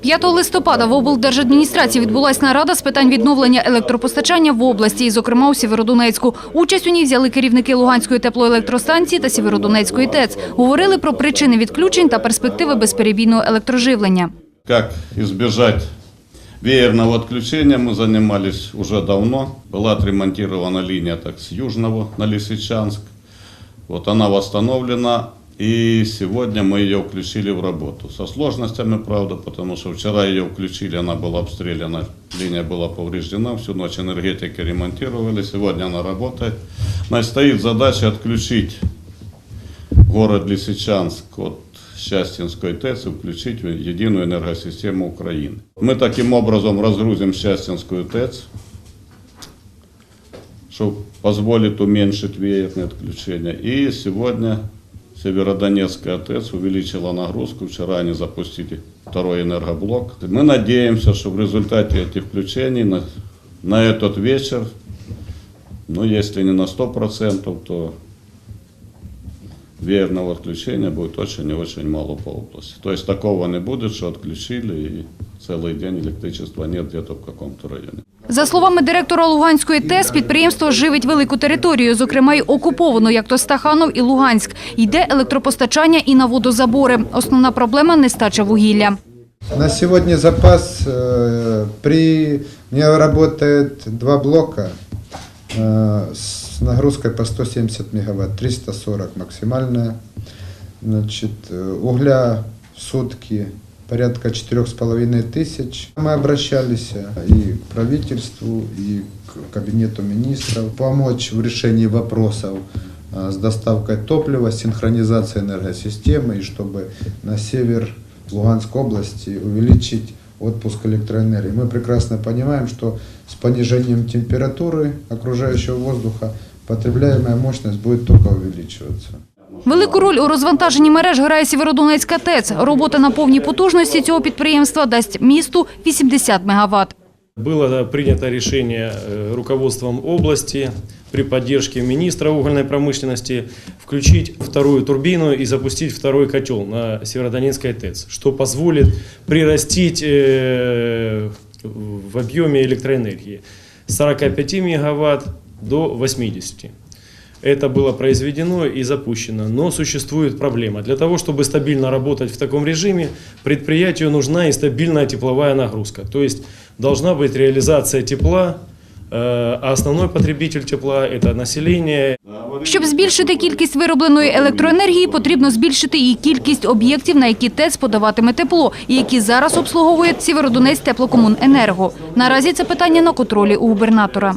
5 листопада в облдержадміністрації відбулась нарада з питань відновлення електропостачання в області, і, зокрема у Сєвєродонецьку. Участь у ній взяли керівники Луганської теплоелектростанції та Сєвєродонецької ТЕЦ. Говорили про причини відключень та перспективи безперебійного електроживлення. Как избежать веерного отключения мы занимались уже давно. Была отремонтирована линия так, с Южного на Лисичанск. Вот она восстановлена, и сегодня мы ее включили в работу. Со сложностями, правда, потому что вчера ее включили, она была обстреляна, линия была повреждена, всю ночь энергетики ремонтировали, сегодня она работает. Значит, стоит задача отключить город Лисичанск от Счастьинской ТЭЦ и включить в единую энергосистему Украины. Мы таким образом разгрузим Счастьинскую ТЭЦ, что позволит уменьшить веерное отключение. И сегодня Северодонецкая ТЭЦ увеличила нагрузку. Вчера они запустили второй энергоблок. Мы надеемся, что в результате этих включений на, на этот вечер, ну если не на 100%, то веерного отключения будет очень и очень мало по области. То есть такого не будет, что отключили и целый день электричества нет где-то в каком-то районе. За словами директора Луганської ТЕС, підприємство живить велику територію, зокрема й окуповану, як то Стаханов і Луганськ. Йде електропостачання і на водозабори. Основна проблема – нестача вугілля. На сегодня запас э, при у меня работает два блока э, с нагрузкой по 170 мегаватт, 340 максимальная. Значит, э, угля в сутки порядка 4,5 тысяч. Мы обращались и к правительству, и к кабинету министров помочь в решении вопросов э, с доставкой топлива, синхронизацией энергосистемы, и чтобы на север Луганской области увеличить отпуск электроэнергии. Мы прекрасно понимаем, что с понижением температуры окружающего воздуха потребляемая мощность будет только увеличиваться. Велику роль у розвантаженні мереж грає Сєвєродонецька ТЕЦ. Робота на повній потужності цього підприємства дасть місту 80 мегаватт. Было принято решение э, руководством области при поддержке министра угольной промышленности включить вторую турбину и запустить второй котел на Северодонецкой ТЭЦ, что позволит прирастить э, в объеме электроэнергии с 45 мегаватт до 80. Это было произведено и запущено, но существует проблема. Для того, чтобы стабильно работать в таком режиме, предприятию нужна и стабильная тепловая нагрузка. То есть должна быть реализация тепла, э, а основной потребитель тепла – это население. Щоб збільшити кількість виробленої електроенергії, потрібно збільшити і кількість об'єктів, на які ТЕЦ подаватиме тепло, і які зараз обслуговує Сєвєродонець теплокомуненерго. Наразі це питання на контролі у губернатора.